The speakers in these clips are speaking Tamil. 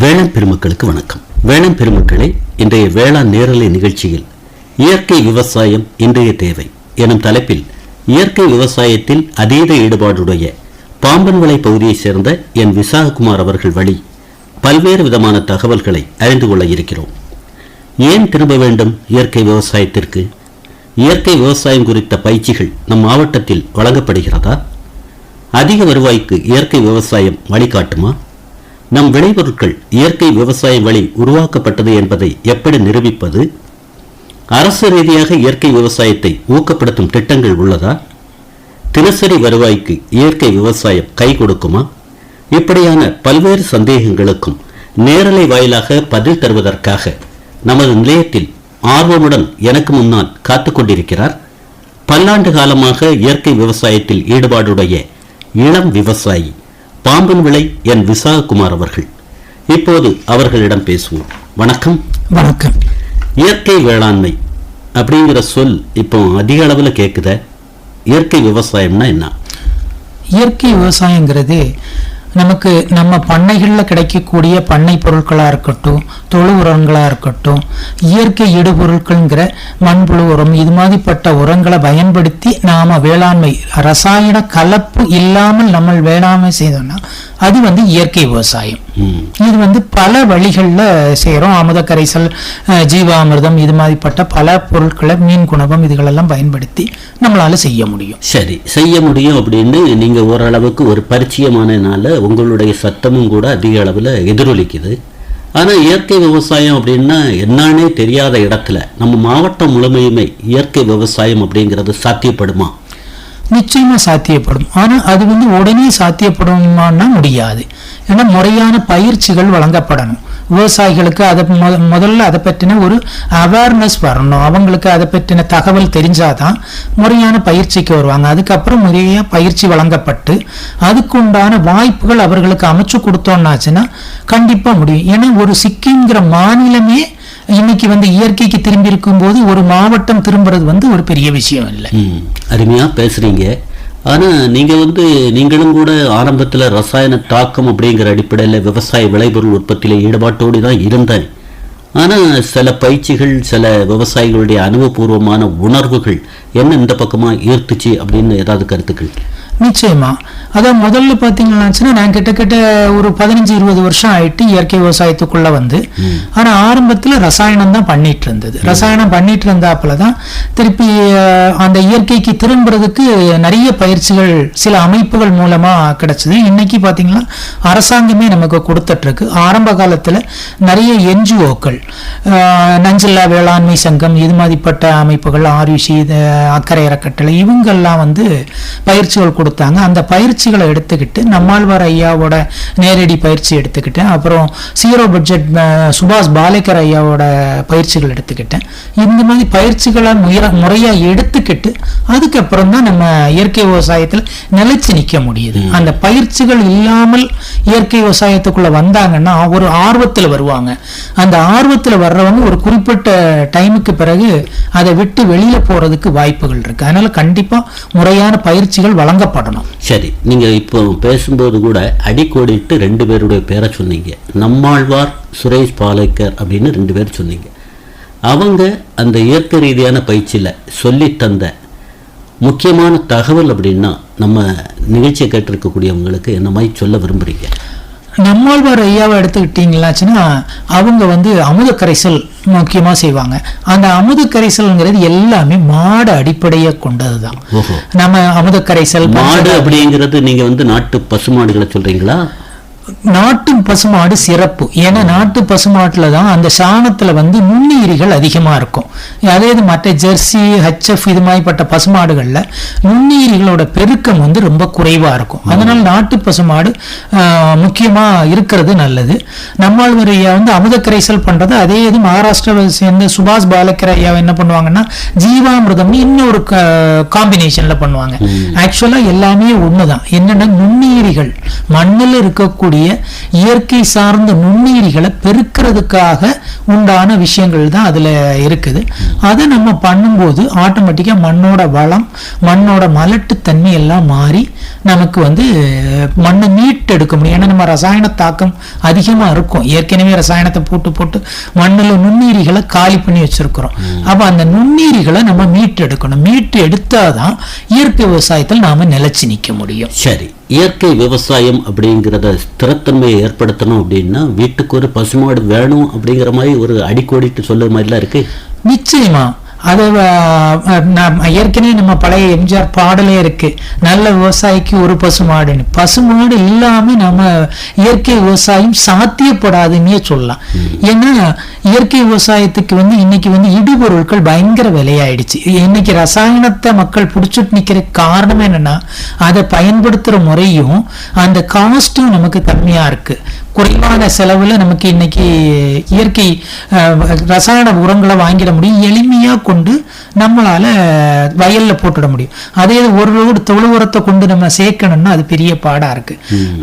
வேளாண் பெருமக்களுக்கு வணக்கம். வேளாண் பெருமக்களே இன்றைய வேளாண் நேரலை நிகழ்ச்சியில் இயற்கை விவசாயம் இன்றைய தேவை எனும் தலைப்பில் இயற்கை விவசாயத்தில் அதீத ஈடுபாடுடைய பாம்பன்விளை பகுதியைச் சேர்ந்த என் விசாககுமார் அவர்கள் வழி பல்வேறு விதமான தகவல்களை அறிந்து கொள்ள இருக்கிறோம். ஏன் திரும்ப வேண்டும் இயற்கை விவசாயத்திற்கு? இயற்கை விவசாயம் குறித்த பயிற்சிகள் நம் மாவட்டத்தில் வழங்கப்படுகிறதா? அதிக வருவாய்க்கு இயற்கை விவசாயம் வழிகாட்டுமா? நம் விளைபொருட்கள் இயற்கை விவசாய வழி உருவாக்கப்பட்டது என்பதை எப்படி நிரூபிப்பது? அரசு ரீதியாக இயற்கை விவசாயத்தை ஊக்கப்படுத்தும் திட்டங்கள் உள்ளதா? தினசரி வருவாய்க்கு இயற்கை விவசாயம் கை கொடுக்குமா? இப்படியான பல்வேறு சந்தேகங்களுக்கும் நேரலை வாயிலாக பதில் தருவதற்காக நமது நிலையத்தில் ஆர்வமுடன் எனக்கு முன்னால் காத்து கொண்டிருக்கிறார் பல்லாண்டு காலமாக இயற்கை விவசாயத்தில் ஈடுபாடுடைய இளம் விவசாயி பாம்பன் விளை என் விசாககுமார் அவர்கள். இப்போது அவர்களிடம் பேசுவோம். வணக்கம். வணக்கம். இயற்கை வேளாண்மை அப்படிங்கிற சொல் இப்போ அதிக அளவில் கேட்குத இயற்கை விவசாயம்னா என்ன? இயற்கை விவசாயங்கிறது நமக்கு நம்ம பண்ணைகளில் கிடைக்கக்கூடிய பண்ணை பொருட்களாக இருக்கட்டும் தொழு உரங்களாக இருக்கட்டும் இயற்கை இடுபொருட்கள்ங்கிற மண்புழு உரம் இது மாதிரிப்பட்ட உரங்களை பயன்படுத்தி நாம் வேளாண்மை ரசாயன கலப்பு இல்லாமல் நம்ம வேளாண்மை செய்தோம்னா அது வந்து இயற்கை விவசாயம். இது வந்து பல வழிகளில் செய்கிறோம். அமுத கரைசல் ஜீவாமிர்தம் இது மாதிரிப்பட்ட பல பொருட்களை மீன் குணகம் இதுகளெல்லாம் பயன்படுத்தி நம்மளால செய்ய முடியும். சரி செய்ய முடியும் அப்படின்னு நீங்க ஓரளவுக்கு ஒரு பரிச்சயமானனால உங்களுடைய சத்தமும் கூட அதிக அளவில் எதிரொலிக்குது. ஆனால் இயற்கை விவசாயம் அப்படின்னா என்னன்னே தெரியாத இடத்துல நம்ம மாவட்டம் முழுமையுமே இயற்கை விவசாயம் அப்படிங்கிறது சாத்தியப்படுமா? நிச்சயமா சாத்தியப்படும். ஆனால் அது வந்து உடனே சாத்தியப்படுமான்னா முடியாது. ஏன்னா முறையான பயிற்சிகள் வழங்கப்படணும். விவசாயிகளுக்கு அதை முத- முதல்ல அதை பற்றின ஒரு அவேர்னஸ் வரணும். அவங்களுக்கு அதை பற்றின தகவல் தெரிஞ்சாதான் முறையான பயிற்சிக்கு வருவாங்க. அதுக்கப்புறம் முறையாக பயிற்சி வழங்கப்பட்டு அதுக்குண்டான வாய்ப்புகள் அவர்களுக்கு அமைச்சு கொடுத்தோன்னாச்சுன்னா கண்டிப்பாக முடியும். ஏன்னா ஒரு சிக்கிங்கிற மாநிலமே இன்னைக்கு வந்து இயற்கைக்கு திரும்பி இருக்கும்போது ஒரு மாவட்டம் திரும்புறது வந்து ஒரு பெரிய விஷயம் இல்லை. அருமையாக பேசுகிறீங்க ஆனால் நீங்கள் வந்து நீங்களும் கூட ஆரம்பத்தில் ரசாயன தாக்கம் அப்படிங்கிற அடிப்படையில் விவசாய விளைபொருள் உற்பத்தியில் ஈடுபாட்டோடு தான் இருந்தேன். ஆனால் சில பயிற்சிகள் சில விவசாயிகளுடைய அனுபவபூர்வமான உணர்வுகள் என்ன இந்த பக்கமாக ஈர்த்துச்சு அப்படின்னு ஏதாவது கருத்துக்கள்? நிச்சயமா. அதான் முதல்ல பார்த்தீங்கன்னாச்சுன்னா நான் கிட்டத்தட்ட ஒரு பதினஞ்சு இருபது வருஷம் ஆயிட்டு இயற்கை விவசாயத்துக்குள்ள வந்து ஆனா ஆரம்பத்துல ரசாயனம் தான் பண்ணிட்டு இருந்தது. ரசாயனம் பண்ணிட்டு இருந்தாப்புல தான் திருப்பி அந்த இயற்கைக்கு திரும்புறதுக்கு நிறைய பயிற்சிகள் சில அமைப்புகள் மூலமா கிடைச்சது. இன்னைக்கு பாத்தீங்கன்னா அரசாங்கமே நமக்கு கொடுத்துட்டு இருக்கு ஆரம்ப காலத்துல நிறைய என்ஜிஓக்கள் நஞ்சில்லா வேளாண்மை சங்கம் இது மாதிரிப்பட்ட அமைப்புகள் ஆர்யூசி அக்கறை அறக்கட்டளை இவங்கெல்லாம் வந்து பயிற்சிகள் கொடுத்தாங்க. அந்த பயிற்சிகளை எடுத்துக்கிட்டு நம்மாழ்வார் ஐயாவோட நேரடி பயிற்சி எடுத்துக்கிட்டேன். அப்புறம் சீரோ பட்ஜெட் சுபாஷ் பாலேக்கர் ஐயாவோட பயிற்சிகள் எடுத்துக்கிட்டேன். இந்த மாதிரி பயிற்சிகளை முயற முறையாக எடுத்துக்கிட்டு அதுக்கப்புறம் தான் நம்ம இயற்கை விவசாயத்தில் நிலைச்சு நிற்க முடியுது. அந்த பயிற்சிகள் இல்லாமல் இயற்கை விவசாயத்துக்குள்ள வந்தாங்கன்னா ஒரு ஆர்வத்தில் வருவாங்க. அந்த ஆர்வத்தில் வர்றவங்க ஒரு குறிப்பிட்ட டைமுக்கு பிறகு அதை விட்டு வெளியே போறதுக்கு வாய்ப்புகள் இருக்கு. அதனால கண்டிப்பா முறையான பயிற்சிகள் வழங்கப்படணும் சரி நீங்க இப்போ பேசும்போது கூட அடிக்கோடிட்டு ரெண்டு பேருடைய பேரை சொன்னீங்க. நம்மாழ்வார் சுரேஷ் பாலேக்கர் அப்படின்னு ரெண்டு பேர் சொன்னீங்க. அவங்க அந்த இயற்கை ரீதியான பயிற்சியில் சொல்லி தந்த முக்கியமான தகவல் அப்படின்னா நம்ம நிகழ்ச்சியை கேட்டிருக்கக்கூடியவங்களுக்கு என்ன மாதிரி சொல்ல விரும்புகிறீங்க நம்மாழ்வார் ஐயாவை எடுத்துக்கிட்டீங்களாச்சுன்னா அவங்க வந்து அமுத கரைசல் முக்கியமா செய்வாங்க. அந்த அமுத கரைசல்ங்கிறது எல்லாமே மாடு அடிப்படையை கொண்டதுதான். ஓஹோ. நம்ம அமுத கரைசல் மாடு அப்படிங்கிறது நீங்க வந்து நாட்டு பசுமாடுகளை சொல்றீங்களா? நாட்டு பசுமாடு சிறப்பு. ஏன்னா நாட்டு பசுமாட்டுல தான் அந்த சாணத்துல வந்து நுண்ணுயிரிகள் அதிகமா இருக்கும். அதே இது மற்ற ஜெர்சி ஹெச்எஃப் இது மாதிரிப்பட்ட பசுமாடுகள்ல நுண்ணுயிரிகளோட பெருக்கம் வந்து ரொம்ப குறைவா இருக்கும். அதனால நாட்டு பசுமாடு ஆஹ், முக்கியமா இருக்கிறது நல்லது. நம்மாழ்வார் ஐயா வந்து அமுத கரைசல் பண்றது அதே இது மகாராஷ்டிராவை சேர்ந்த சுபாஷ் பாலக்கர் ஐயா என்ன பண்ணுவாங்கன்னா ஜீவாமிர்தம்னு இன்னொரு காம்பினேஷன்ல பண்ணுவாங்க. ஆக்சுவலா எல்லாமே ஒண்ணுதான். என்னன்னா நுண்ணுயிரிகள். மண்ணில் இருக்கக்கூடிய இயற்கை சார்ந்த நுண்ணுயிரிகளை பெருக்கிறதுக்காக உண்டான விஷயங்கள் தான் அதுல இருக்குது. அதை நம்ம பண்ணும்போது ஆட்டோமேட்டிக்கா மண்ணோட வளம் மண்ணோட மலட்டுத்தன்மை எல்லாம் மாறி நமக்கு வந்து மண்ணை மீட்டெடுக்க முடியும். ஏன்னா நம்ம ரசாயன தாக்கம் அதிகமாக இருக்கும். ஏற்கனவே ரசாயனத்தை போட்டு போட்டு மண்ணுல நுண்ணுயிரிகளை காலி பண்ணி வச்சிருக்கிறோம். அப்போ அந்த நுண்ணுயிரிகளை நம்ம மீட்டு எடுக்கணும் மீட்டு எடுத்தாதான் இயற்கை விவசாயத்தில் நாம நிலைச்சு நிற்க முடியும். சரி. இயற்கை விவசாயம் அப்படிங்கிறத ஸ்திரத்தன்மையை ஏற்படுத்தணும் அப்படின்னா வீட்டுக்கு ஒரு பசுமாடு வேணும் அப்படிங்கிற மாதிரி ஒரு அடிக்கோடிட்டு சொல்லுற மாதிரிலாம் இருக்கு. நிச்சயமா. அது ஏற்கனவே நம்ம பழைய எம்ஜிஆர் பாடலே இருக்கு. நல்ல விவசாயிக்கு ஒரு பசுமாடுன்னு. பசுமாடு இல்லாம நம்ம இயற்கை விவசாயம் சாத்தியப்படாதுன்னே சொல்லலாம். ஏன்னா இயற்கை விவசாயத்துக்கு வந்து இன்னைக்கு வந்து இடுபொருட்கள் பயங்கர விலையாயிடுச்சு. இன்னைக்கு ரசாயனத்தை மக்கள் பிடிச்சிட்டு நிக்கிற காரணம் என்னன்னா அதை பயன்படுத்துற முறையும் அந்த காஸ்டும் நமக்கு கம்மியா இருக்கு. குறைவான செலவுல நமக்கு இன்னைக்கு இயற்கை ரசாயன உரங்களை வாங்கிட முடியும். எளிமையா கொண்டு நம்மளால வயல்ல போட்டுட முடியும். அதே ஒரு லோடு தொழு உரத்தை கொண்டு நம்ம சேர்க்கணும்னா அது பெரிய பாடா இருக்கு.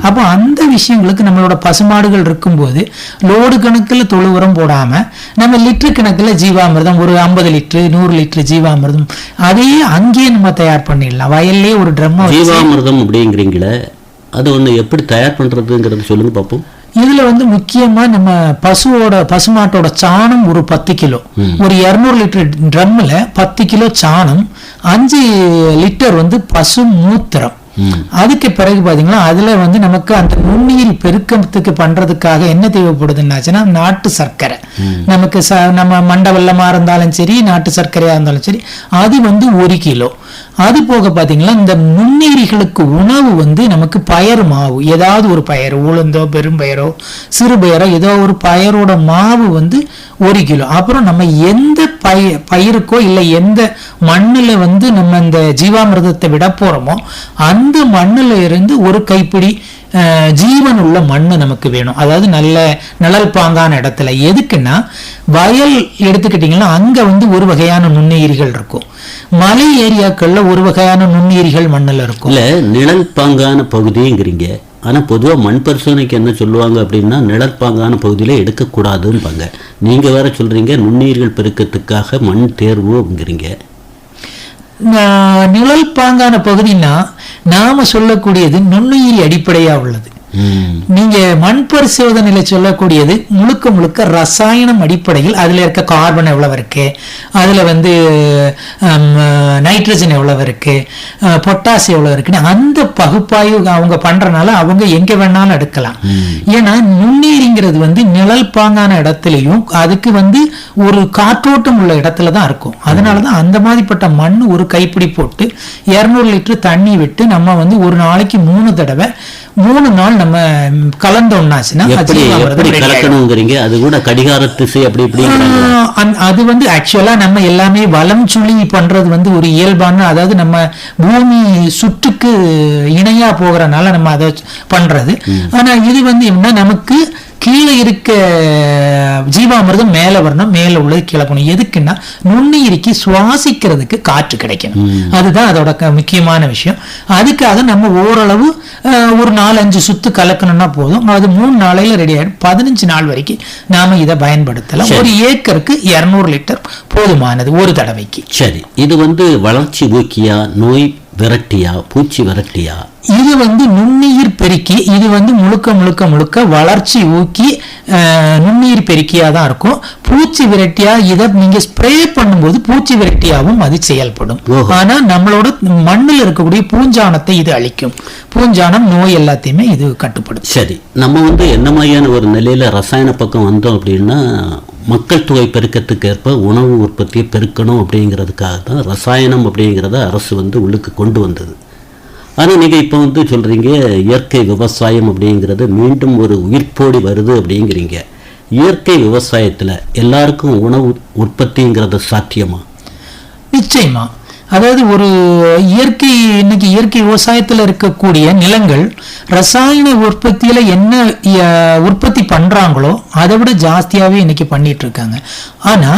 அப்போ அந்த விஷயங்களுக்கு நம்மளோட பசுமாடுகள் இருக்கும்போது லோடு கணக்குல தொழு உரம் போடாம நம்ம லிட்டர் கணக்குல ஜீவாமிர்தம் ஒரு ஐம்பது லிட்டர் நூறு லிட்டர் ஜீவாமிர்தம் அதையே அங்கேயே நம்ம தயார் பண்ணிடலாம். வயல்லே ஒரு ட்ரம் ஜீவாமிர்தம் அப்படிங்கிறீங்களே அது ஒண்ணு எப்படி தயார் பண்றதுங்கிறது சொல்லுங்க பார்ப்போம் இதுல வந்து முக்கியமா நம்ம பசுவோட பசுமாட்டோட சாணம் ஒரு பத்து கிலோ ஒரு இருநூறு லிட்டர் ட்ரம்ல பத்து கிலோ சாணம் அஞ்சு லிட்டர் வந்து பசு மூத்திரம். அதுக்கு பிறகு பார்த்தீங்கன்னா அதுல வந்து நமக்கு அந்த நுண்ணுயிர் பெருக்கத்துக்கு பண்றதுக்காக என்ன தேவைப்படுதுன்னாச்சுன்னா நாட்டு சர்க்கரை. நமக்கு ச நம்ம மண்டை இருந்தாலும் சரி நாட்டு சர்க்கரையா இருந்தாலும் சரி அது வந்து ஒரு கிலோ. அது போக பாத்தீங்கன்னா இந்த நுண்ணீரிகளுக்கு உணவு வந்து நமக்கு பயறு மாவு. ஏதாவது ஒரு பயர் உளுந்தோ பெரும்பயரோ சிறுபயரோ ஏதோ ஒரு பயரோட மாவு வந்து ஒரு கிலோ. அப்புறம் நம்ம எந்த பய பயிருக்கோ இல்லை எந்த மண்ணுல வந்து நம்ம இந்த ஜீவாமிர்தத்தை விட போறோமோ அந்த மண்ணுல இருந்து ஒரு கைப்பிடி ஜீவன் உள்ள மண்ணு நமக்கு வேணும். அதாவது நல்ல நிழல் பாங்கான இடத்துல. எதுக்குன்னா வயல் எடுத்துக்கிட்டிங்கன்னா அங்கே வந்து ஒரு வகையான நுண்ணுயிரிகள் இருக்கும். மலை ஏரியாக்கள்ல ஒரு வகையான நுண்ணுயிரிகள் மண்ணில் இருக்கும். இல்லை நிழல் பாங்கான பகுதிங்கிறீங்க ஆனால் பொதுவாக மண் பரிசோதனைக்கு என்ன சொல்லுவாங்க அப்படின்னா நிழல் பாங்கான பகுதியில எடுக்கக்கூடாதும்பாங்க. நீங்க வேற சொல்றீங்க நுண்ணுயிர்கள் பெருக்கத்துக்காக மண் தேர்வு அப்படிங்கிறீங்க. நிழல் பாங்கான பகுதினா நாம் சொல்லக்கூடியது நுண்ணுயிரி அடிப்படையாக உள்ளது. நீங்க மண் பரிசோதனையில சொல்லக்கூடியது முழுக்க முழுக்க ரசாயனம் அடிப்படையில் அதுல இருக்க கார்பன் எவ்வளவு இருக்கு? அதுல வந்து நைட்ரஜன் எவ்வளவு இருக்கு? பொட்டாசி எவ்வளவு இருக்குன்னு அந்த பகுப்பாய்வு அவங்க பண்றனால அவங்க எங்க வேணாலும் எடுக்கலாம். ஏன்னா நுண்ணீரிங்கிறது வந்து நிழல் பாங்கான இடத்துலயும் அதுக்கு வந்து ஒரு காற்றோட்டம் உள்ள இடத்துல தான் இருக்கும். அதனாலதான் அந்த மாதிரிப்பட்ட மண் ஒரு கைப்பிடி போட்டு இருநூறு லிட்டர் தண்ணி விட்டு நம்ம வந்து ஒரு நாளைக்கு மூணு தடவை மூணு நாள் நம்ம கலந்தோம்னாச்சுன்னா ready ஆயிடும். கலக்கணுங்கிறீங்க? அது கூட கடிகார திசை அப்படி அந்த- அது வந்து ஆக்சுவலா நம்ம எல்லாமே வலம் சுழி பண்றது வந்து ஒரு இயல்பான அதாவது நம்ம பூமி சுற்றுக்கு இணையா போகிறனால நம்ம அதை பண்றது. ஆனா இது வந்து என்ன நமக்கு கீழே இருக்க ஜீவாமிர்தம் மேல வரணும் மேல உள்ளது கீழே போகணும். எதுக்குன்னா நுண்ணுயிரிக்கு சுவாசிக்கிறதுக்கு காற்று கிடைக்கணும். அதுதான் அதோட முக்கியமான விஷயம். அதுக்காக நம்ம ஓரளவு ஒரு நாலு அஞ்சு சுத்து கலக்கணும்னா போதும். அது மூணு நாளையில ரெடி ஆயிடும். பதினஞ்சு நாள் வரைக்கும் நாம இதை பயன்படுத்தலாம். ஒரு ஏக்கருக்கு இருநூறு லிட்டர் போதுமானது ஒரு தடவைக்கு. சரி. இது வந்து வளர்ச்சி ஊக்கியா நோய் விரட்டியா பூச்சி விரட்டியா? இது வந்து நுண்ணுயிர் பெருக்கி இது வந்து முழுக்க முழுக்க முழுக்க வளர்ச்சி ஊக்கி நுண்ணுயிர் பெருக்கியா தான் இருக்கும். பூச்சி விரட்டியா இதை நீங்க ஸ்ப்ரே பண்ணும்போது பூச்சி விரட்டியாவும் அது செயல்படும். ஓஹோ. ஆனா நம்மளோட மண்ணில் இருக்கக்கூடிய பூஞ்சானத்தை இது அழிக்கும். பூஞ்சானம் நோய் எல்லாத்தையுமே இது கட்டுப்படுத்தும். சரி. நம்ம வந்து என்ன மாதிரியான ஒரு நிலையில ரசாயன பக்கம் வந்தோம் அப்படின்னா மக்கள் தொகை பெருக்கத்துக்கு ஏற்ப உணவு உற்பத்தியை பெருக்கணும் அப்படிங்கிறதுக்காக தான் ரசாயனம் அப்படிங்கிறத அரசு வந்து உள்ளுக்கு கொண்டு வந்தது. ஆனால் நீங்கள் இப்போ வந்து சொல்கிறீங்க இயற்கை விவசாயம் அப்படிங்கிறது மீண்டும் ஒரு உயிர்ப்போடி வருது அப்படிங்கிறீங்க. இயற்கை விவசாயத்தில் எல்லாருக்கும் உணவு உற்பத்திங்கிறது சாத்தியமா? நிச்சயமா. அதாவது ஒரு இயற்கை இன்னைக்கு இயற்கை விவசாயத்துல இருக்கக்கூடிய நிலங்கள் ரசாயன உற்பத்தியில என்ன உற்பத்தி பண்றாங்களோ அதை விட ஜாஸ்தியாவே இன்னைக்கு பண்ணிட்டு இருக்காங்க ஆனா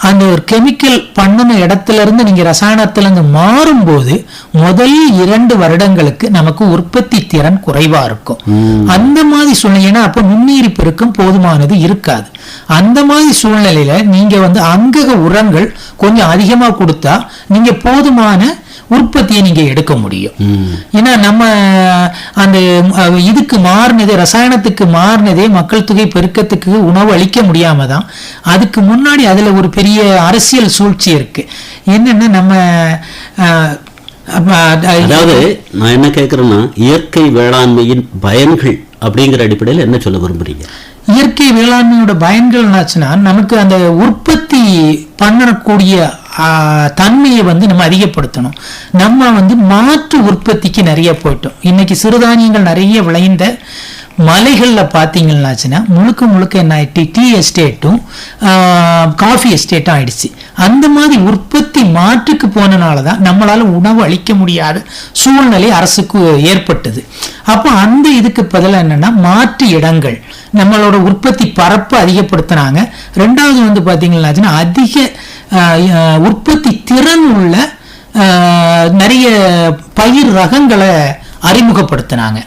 அந்த ஒரு கெமிக்கல் பண்ணின இடத்துல இருந்து நீங்க ரசாயனத்துல இருந்து மாறும்போது முதல் இரண்டு வருடங்களுக்கு நமக்கு உற்பத்தி திறன் குறைவா இருக்கும். அந்த மாதிரி சூழ்நிலை ஏன்னா அப்போ நுண்ணுயிரி பெருக்கம் போதுமானது இருக்காது. அந்த மாதிரி சூழ்நிலையில நீங்க வந்து அங்கக உரங்கள் கொஞ்சம் அதிகமா கொடுத்தா நீங்க போதுமான உற்பத்தியை நீங்க எடுக்க முடியும். ஏன்னா நம்ம அந்த இதுக்கு மாறினதே ரசாயனத்துக்கு மாறினதே மக்கள் தொகை பெருக்கத்துக்கு உணவு அளிக்க முடியாம தான் அதுக்கு முன்னாடி அதுல ஒரு பெரிய அரசியல் சூழ்ச்சி இருக்கு. என்னன்னா நம்ம அதாவது நான் என்ன கேட்கறேன்னா இயற்கை வேளாண்மையின் பயன்கள் அப்படிங்கிற அடிப்படையில் என்ன சொல்ல விரும்புறீங்க? இயற்கை வேளாண்மையோட பயன்கள் என்னாச்சுன்னா நமக்கு அந்த உற்பத்தி பண்ணக்கூடிய தன்மையை வந்து நம்ம அதிகப்படுத்தணும். நம்ம வந்து மாற்று உற்பத்திக்கு நிறைய போயிட்டோம். இன்னைக்கு சிறுதானியங்கள் நிறைய விளைந்த மலைகளில் பார்த்தீங்கன்னாச்சுன்னா முழுக்க முழுக்க என்ன ஆகிட்டு டீ எஸ்டேட்டும் காஃபி எஸ்டேட்டும் ஆயிடுச்சு. அந்த மாதிரி உற்பத்தி மாற்றுக்கு போனனால தான் நம்மளால் உணவு அளிக்க முடியாத சூழ்நிலை அரசுக்கு ஏற்பட்டது. அப்போ அந்த இதுக்கு பதிலாக என்னென்னா மாற்று இடங்கள். நம்மளோட உற்பத்தி பரப்பு அதிகப்படுத்தினாங்க. ரெண்டாவது வந்து பார்த்தீங்கன்னாச்சுன்னா அதிக உற்பத்தி திறன் உள்ள நிறைய பயிர் ரகங்களை அறிமுகப்படுத்தினாங்க.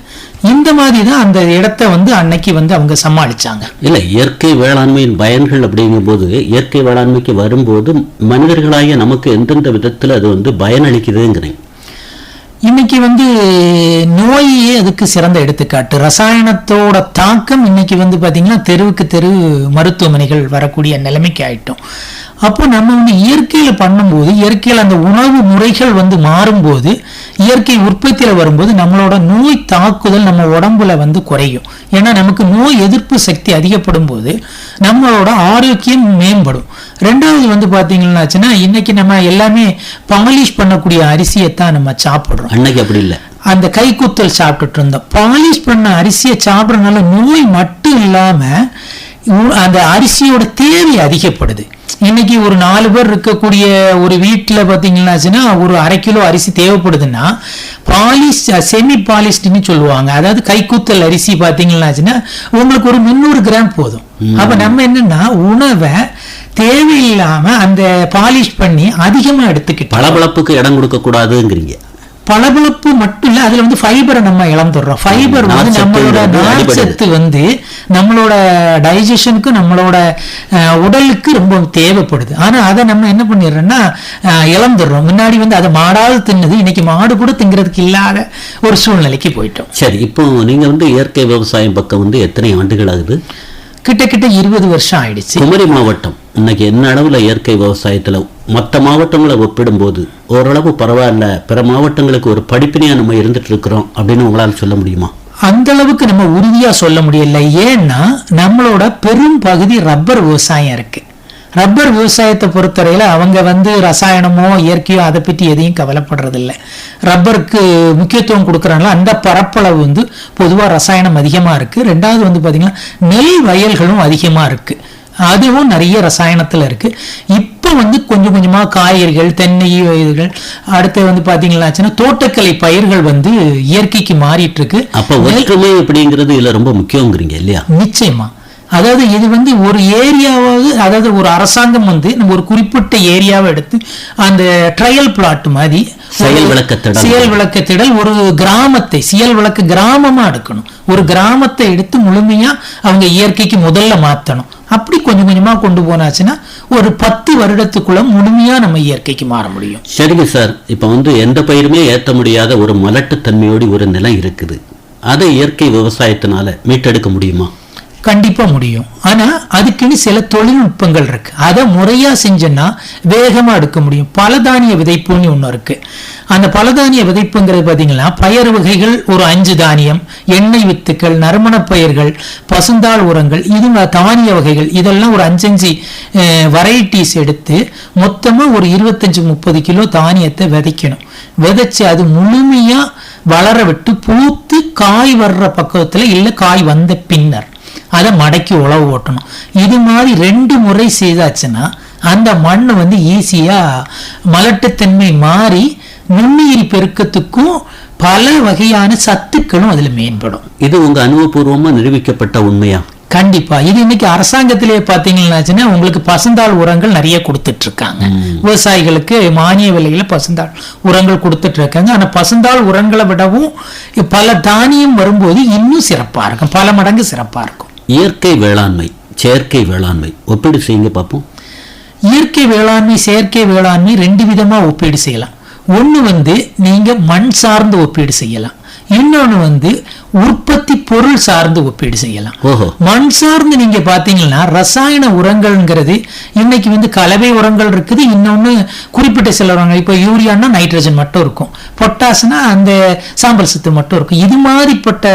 இந்த மாதிரி தான் அந்த இடத்த வந்து அன்னைக்கு வந்து அவங்க சமாளிச்சாங்க. இல்ல இயற்கை வேளாண்மையின் பயன்கள் அப்படிங்கும்போது இயற்கை வேளாண்மைக்கு வரும்போது மனிதர்களாகிய நமக்கு எந்தெந்த விதத்துல அது வந்து பயனளிக்குதுங்கிறீங்க? இன்னைக்கு வந்து நோயே அதுக்கு சிறந்த எடுத்துக்காட்டு. ரசாயனத்தோட தாக்கம் இன்னைக்கு வந்து பாத்தீங்கன்னா தெருவுக்கு தெரு மருத்துவமனைகள் வரக்கூடிய நிலைமைக்கு ஆயிட்டோம். அப்போ நம்ம வந்து இயற்கையில பண்ணும்போது இயற்கையில அந்த உணவு முறைகள் வந்து மாறும்போது இயற்கை உற்பத்தியில வரும்போது நம்மளோட நோய் தாக்குதல் நம்ம உடம்புல வந்து குறையும். ஏன்னா நமக்கு நோய் எதிர்ப்பு சக்தி அதிகப்படும் போது நம்மளோட ஆரோக்கியம் மேம்படும். ரெண்டாவது வந்து பாத்தீங்கன்னாச்சுன்னா இன்னைக்கு நம்ம எல்லாமே பாலிஷ் பண்ணக்கூடிய அரிசியை தான் நம்ம சாப்பிடுறோம். அன்னைக்கு அப்படி இல்லை. அந்த கைக்குத்தல் சாப்பிட்டுட்டு இருந்தோம். பாலிஷ் பண்ண அரிசியை சாப்பிட்றதுனால நோய் மட்டும் இல்லாம உ- அந்த அரிசியோட தேவை அதிகப்படுது. இன்னைக்கு ஒரு நாலு பேர் இருக்கக்கூடிய ஒரு வீட்டுல பாத்தீங்கன்னாச்சுன்னா ஒரு அரை கிலோ அரிசி தேவைப்படுதுன்னா பாலிஷ் செமி பாலிஷ்டுன்னு சொல்லுவாங்க. அதாவது கைக்குத்தல் அரிசி பாத்தீங்கன்னாச்சுன்னா உங்களுக்கு ஒரு முந்நூறு கிராம் போதும். அப்ப நம்ம என்னன்னா உணவை தேவையில்லாம அந்த பாலிஷ் பண்ணி அதிகமா எடுத்துக்கிட்டோம். பளபளப்புக்கு இடம் கொடுக்க கூடாதுங்கிறீங்க பளபளப்பு மட்டும் இல்ல அதுல வந்து ஃபைபரை நம்ம இழந்துடுறோம். ஃபைபர் வந்து நம்மளோட. நார்ச்சத்து வந்து நம்மளோட டைஜஷனுக்கு நம்மளோட உடலுக்கு ரொம்ப தேவைப்படுது. ஆனா அதை நம்ம என்ன பண்ணிடுறோம்னா இழந்துடுறோம். முன்னாடி வந்து அதை மாடாவது தின்னுது இன்னைக்கு மாடு கூட திங்கிறதுக்கு இல்லாத ஒரு சூழ்நிலைக்கு போயிட்டோம். சரி இப்போ நீங்க வந்து இயற்கை விவசாயம் பக்கம் வந்து எத்தனை ஆண்டுகள் ஆகுது? கிட்ட கிட்ட இருபது வருஷம் ஆயிடுச்சு. குமரி மாவட்டம் இன்னைக்கு என்ன அளவுல இயற்கை விவசாயத்துல மற்ற மாவட்டங்களை ஒப்பிடும்போது ஓரளவு பரவாயில்ல. பிற மாவட்டங்களுக்கு ஒரு படிப்பினையா நம்ம இருந்துட்டு இருக்கிறோம் அப்படின்னு உங்களால் சொல்ல முடியுமா? அந்த அளவுக்கு நம்ம உறுதியா சொல்ல முடியல. ஏன்னா நம்மளோட பெரும் பகுதி ரப்பர் விவசாயம் இருக்கு. ரப்பர் விவசாயத்தை பொறுத்தவரையில அவங்க வந்து ரசாயனமோ இயற்கையோ அதை பற்றி எதையும் கவலைப்படுறதில்ல. ரப்பருக்கு முக்கியத்துவம் கொடுக்குறாங்களோ அந்த பரப்பளவு வந்து பொதுவாக ரசாயனம் அதிகமாக இருக்குது ரெண்டாவது வந்து பார்த்திங்கன்னா நெல் வயல்களும் அதிகமாக இருக்குது அதுவும் நிறைய ரசாயனத்தில் இருக்குது இப்போ வந்து கொஞ்சம் கொஞ்சமாக காய்கறிகள் தென்னை இதுகள் அடுத்து வந்து பார்த்தீங்கன்னாச்சுன்னா தோட்டக்கலை பயிர்கள் வந்து இயற்கைக்கு மாறிட்டு இருக்கு அப்ப ஒற்றுமை அப்படிங்கிறது இதுல ரொம்ப முக்கியங்கிறீங்க இல்லையா? நிச்சயமா. அதாவது இது வந்து ஒரு ஏரியாவாவது அதாவது ஒரு அரசாங்கம் வந்து நம்ம ஒரு குறிப்பிட்ட ஏரியாவை எடுத்து அந்த ட்ரையல் பிளாட் மாதிரி செயல் விளக்கத்திடல். செயல் விளக்கத்திடல் ஒரு கிராமத்தை செயல் விளக்கு கிராமமா எடுக்கணும். ஒரு கிராமத்தை எடுத்து முழுமையா அவங்க இயற்கைக்கு முதல்ல மாத்தணும். அப்படி கொஞ்சம் கொஞ்சமா கொண்டு போனாச்சுன்னா ஒரு பத்து வருடத்துக்குள்ள முழுமையா நம்ம இயற்கைக்கு மாற முடியும். சரிங்க சார். இப்போ வந்து எந்த பயிருமே ஏற்ற முடியாத ஒரு மலட்டுத்தன்மையோடு ஒரு நிலம் இருக்குது. அதை இயற்கை விவசாயத்தினால மீட்டெடுக்க முடியுமா? கண்டிப்பாக முடியும். ஆனால் அதுக்குன்னு சில தொழில்நுட்பங்கள் இருக்கு. அதை முறையா செஞ்சோன்னா வேகமாக எடுக்க முடியும். பலதானிய விதைப்புன்னு ஒன்று இருக்கு. அந்த பலதானிய விதைப்புங்கிறது பார்த்தீங்கன்னா பயறு வகைகள் ஒரு அஞ்சு தானியம் எண்ணெய் வித்துக்கள் நறுமணப் பயிர்கள் பசுந்தாள் உரங்கள் இது தானிய வகைகள். இதெல்லாம் ஒரு அஞ்சஞ்சு வெரைட்டிஸ் எடுத்து மொத்தமாக ஒரு இருபத்தஞ்சு முப்பது கிலோ தானியத்தை விதைக்கணும். விதைச்சு அது முழுமையாக வளர விட்டு பூத்து காய் வர்ற பக்கத்தில் இல்லை காய் வந்த பின்னர். அதை மடக்கி உழவு ஓட்டணும். இது மாதிரி ரெண்டு முறை செய்தாச்சுன்னா அந்த மண் வந்து ஈஸியா மலட்டுத்தன்மை மாறி நுண்ணுயிரி பெருக்கத்துக்கும் பல வகையான சத்துக்களும் அதுல மேம்படும். இது உங்க அனுபவபூர்வமா நிரூபிக்கப்பட்ட உண்மையா? கண்டிப்பா. இது இன்னைக்கு அரசாங்கத்திலே பாத்தீங்கன்னாச்சுன்னா உங்களுக்கு பசுந்தாள் உரங்கள் நிறைய கொடுத்துட்டு இருக்காங்க விவசாயிகளுக்கு மானிய விலையில பசுந்தாள் உரங்கள் கொடுத்துட்டு இருக்காங்க ஆனா பசுந்தாள் உரங்களை விடவும் பல தானியம் வரும்போது இன்னும் சிறப்பா இருக்கும். பல மடங்கு சிறப்பா இருக்கும். இயற்கை வேளாண்மை செயற்கை வேளாண்மை. ஒப்பீடு செய்யுங்க பார்ப்போம் இயற்கை வேளாண்மை செயற்கை வேளாண்மை ரெண்டு விதமா ஒப்பீடு செய்யலாம். ஒண்ணு வந்து நீங்க மண் சார்ந்து ஒப்பீடு செய்யலாம். இன்னொன்னு வந்து உற்பத்தி பொருள் சார்ந்து ஒப்பீடு செய்யலாம். மண் சார்ந்து நீங்க பாத்தீங்கன்னா ரசாயன உரங்கள்ங்கிறது இன்னைக்கு வந்து கலவை உரங்கள் இருக்குது இன்னொன்னு குறிப்பிட்ட சில உரங்கள் இப்போ யூரியானா நைட்ரஜன் மட்டும் இருக்கும். பொட்டாஸ்னா அந்த சாம்பல் சத்து மட்டும் இருக்கும். இது மாதிரிப்பட்ட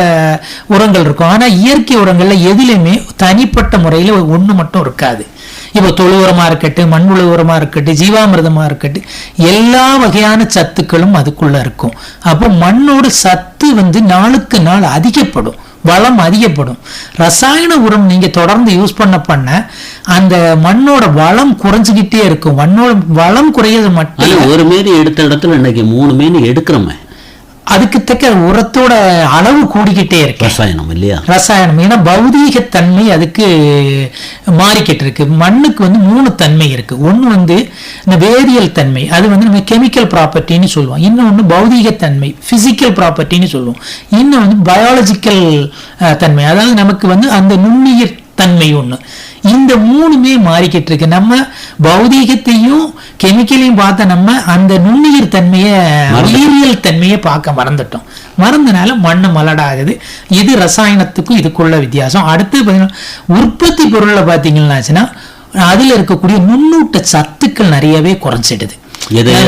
உரங்கள் இருக்கும். ஆனா இயற்கை உரங்கள்ல எதுலையுமே தனிப்பட்ட முறையில ஒண்ணு மட்டும் இருக்காது. இப்போ தொழு உரமா இருக்கட்டும் மண் உழு உரமா இருக்கட்டும் ஜீவாமிர்தமா இருக்கட்டும் எல்லா வகையான சத்துக்களும் அதுக்குள்ள இருக்கும். அப்போ மண்ணோட சத்து வந்து நாளுக்கு நாள் அதிகப்படும் வளம் அதிகப்படும். ரசாயன உரம் நீங்க தொடர்ந்து யூஸ் பண்ண பண்ண அந்த மண்ணோட வளம் குறைஞ்சுக்கிட்டே இருக்கும். மண்ணோட வளம் குறையது மட்டும் ஒரு மேனி எடுத்த இடத்துல இன்னைக்கு மூணு மேனி எடுக்கிறோமே. அதுக்கு தக்க உரத்தோட அளவு கூடிக்கிட்டே இருக்கு. ரசாயனம் இல்லையா? ரசாயனம். ஏன்னா பௌதீகத்தன்மை அதுக்கு மாறிக்கிட்டு இருக்கு மண்ணுக்கு வந்து மூணு தன்மை இருக்கு. ஒன்று வந்து இந்த வேதியியல் தன்மை. அது வந்து நம்ம கெமிக்கல் ப்ராப்பர்ட்டின்னு சொல்லுவோம். இன்னொன்று பௌதீகத்தன்மை. ஃபிசிக்கல் ப்ராப்பர்ட்டின்னு சொல்லுவோம். இன்னும் வந்து பயாலஜிக்கல் தன்மை. அதாவது நமக்கு வந்து அந்த நுண்ணுயிர் தன்மை ஒன்று இந்த மூணுமே மாறிக்கிட்டு இருக்கு. நம்ம பௌதீகத்தையும் கெமிக்கலையும் பார்த்த நம்ம அந்த நுண்ணுயிர் தன்மையை உயிரியல் தன்மையை பார்க்க மறந்துட்டோம். மறந்தனால மண்ணு மலடாகுது. இது ரசாயனத்துக்கும் இதுக்குள்ள வித்தியாசம். அடுத்து பார்த்தீங்கன்னா உற்பத்தி பொருள்ல பார்த்தீங்கன்னாச்சுன்னா அதுல இருக்கக்கூடிய நுண்ணூட்ட சத்துக்கள் நிறையவே குறைஞ்சிடுது.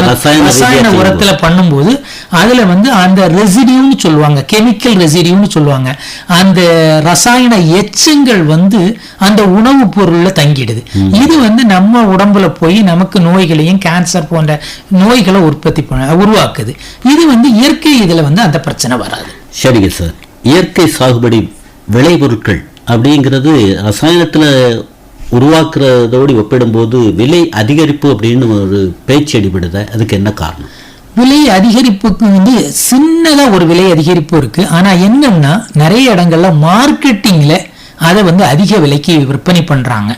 ரசாயன உரத்துல பண்ணும்போது அதுல வந்து அந்த ரெசிடியூன்னு சொல்லுவாங்க கெமிக்கல் ரெசிடியூன்னு சொல்லுவாங்க. அந்த ரசாயன எச்சங்கள் வந்து அந்த உணவுப் பொருள்ல தங்கிடுது. இது வந்து நம்ம உடம்புல போய் நமக்கு நோய்களையும் கேன்சர் போன்ற நோய்களை உற்பத்தி பண்ண உருவாக்குது. இது வந்து இயற்கை இதுல வந்து அந்த பிரச்சனை வராது. சரிங்க சார். இயற்கை சாகுபடி விளைபொருட்கள் அப்படிங்கிறது ரசாயனத்துல உருவாக்குறதோடு ஒப்பிடும்போது விலை அதிகரிப்பு அப்படின்னு ஒரு பேச்சு அடிபடுத. அதுக்கு என்ன காரணம்? விலை அதிகரிப்புக்கு வந்து சின்னதாக ஒரு விலை அதிகரிப்பு இருக்குது ஆனால் என்னென்னா நிறைய இடங்கள்ல மார்க்கெட்டிங்கில் அதை வந்து அதிக விலைக்கு விற்பனை பண்ணுறாங்க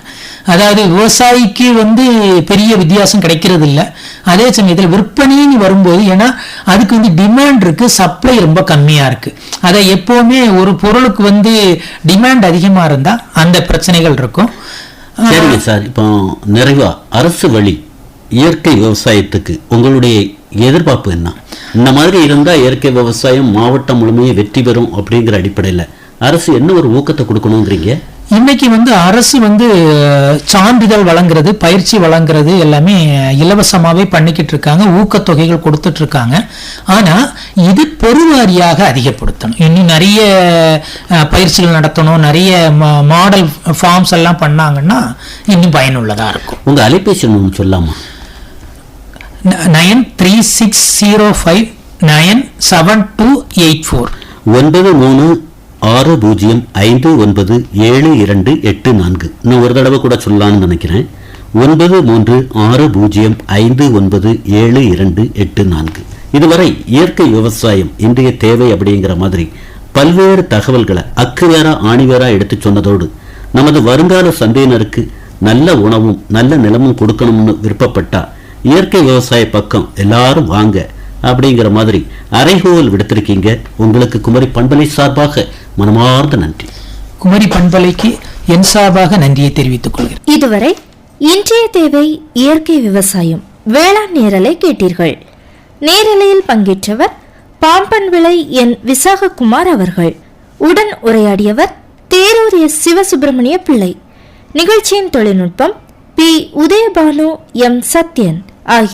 அதாவது விவசாயிக்கு வந்து பெரிய வித்தியாசம் கிடைக்கிறது இல்லை அதே சமயத்தில் விற்பனைன்னு வரும்போது ஏன்னா அதுக்கு வந்து டிமாண்ட் இருக்குது சப்ளை ரொம்ப கம்மியாக இருக்குது அதை எப்போவுமே ஒரு பொருளுக்கு வந்து டிமாண்ட் அதிகமாக இருந்தால் அந்த பிரச்சனைகள் இருக்கும். சரிங்க சார் இப்போ நிறைவா அரசு வழி இயற்கை விவசாயத்துக்கு உங்களுடைய எதிர்பார்ப்பு என்ன? இந்த மாதிரி இருந்தா இயற்கை விவசாயம் மாவட்டம் முழுமையே வெற்றி பெறும் அப்படிங்கிற அடிப்படையில் அரசு என்ன ஒரு ஊக்கத்தை கொடுக்கணுங்கிறீங்க? இன்னைக்கு வந்து அரசு வந்து சான்றிதழ் வழங்குறது பயிற்சி வழங்குறது எல்லாமே இலவசமாவே பண்ணிக்கிட்டு இருக்காங்க. ஊக்கத்தொகைகள் கொடுத்துட்டு இருக்காங்க. ஆனா இது பெருவாரியாக அதிகப்படுத்தணும். இன்னும் நிறைய பயிற்சிகள் நடத்தணும். நிறைய மாடல் ஃபார்ம்ஸ் எல்லாம் பண்ணாங்கன்னா இன்னும் பயனுள்ளதா இருக்கும். உங்க அலைபேசி ஒன்று சொல்லாமா? Nine three six zero five nine seven two eight four. ஒன்பது மூணு ஆறு பூஜ்ஜியம் ஐந்து ஒன்பது ஏழு இரண்டு எட்டு நான்கு. இன்னும் ஒரு தடவை கூட சொல்லலாம்னு நினைக்கிறேன். ஒன்பது மூன்று ஆறு பூஜ்ஜியம் ஐந்து ஒன்பது ஏழு இரண்டு எட்டு நான்கு. இதுவரை இயற்கை விவசாயம் இன்றைய தேவை அப்படிங்கிற மாதிரி பல்வேறு தகவல்களை அக்குவேரா ஆணிவேரா எடுத்து சொன்னதோடு நமது வருங்கால சந்தையினருக்கு நல்ல உணவும் நல்ல நிலமும் கொடுக்கணும்னு விருப்பப்பட்டா இயற்கை விவசாய பக்கம் எல்லாரும் வாங்க அப்படிங்கிற மாதிரி அரைகோவல் விடுத்திருக்கீங்க. உங்களுக்கு குமரி பண்பலை சார்பாக மனமார்ந்த நன்றி. குமரி பண்பலைக்கு என் சார்பாக நன்றியை தெரிவித்துக் கொள்கிறேன். இதுவரை இன்றைய தேவை இயற்கை விவசாயம். வேளாண் நேரலை கேட்டீர்கள். நேரலையில் பங்கேற்றவர் பாம்பன் விளை என் விசாககுமார் அவர்கள். உடன் உரையாடியவர் தேரூர் எஸ் சிவசுப்பிரமணிய பிள்ளை. நிகழ்ச்சியின் தொழில்நுட்பம் பி உதயபானு எம் சத்யன் ஆகிய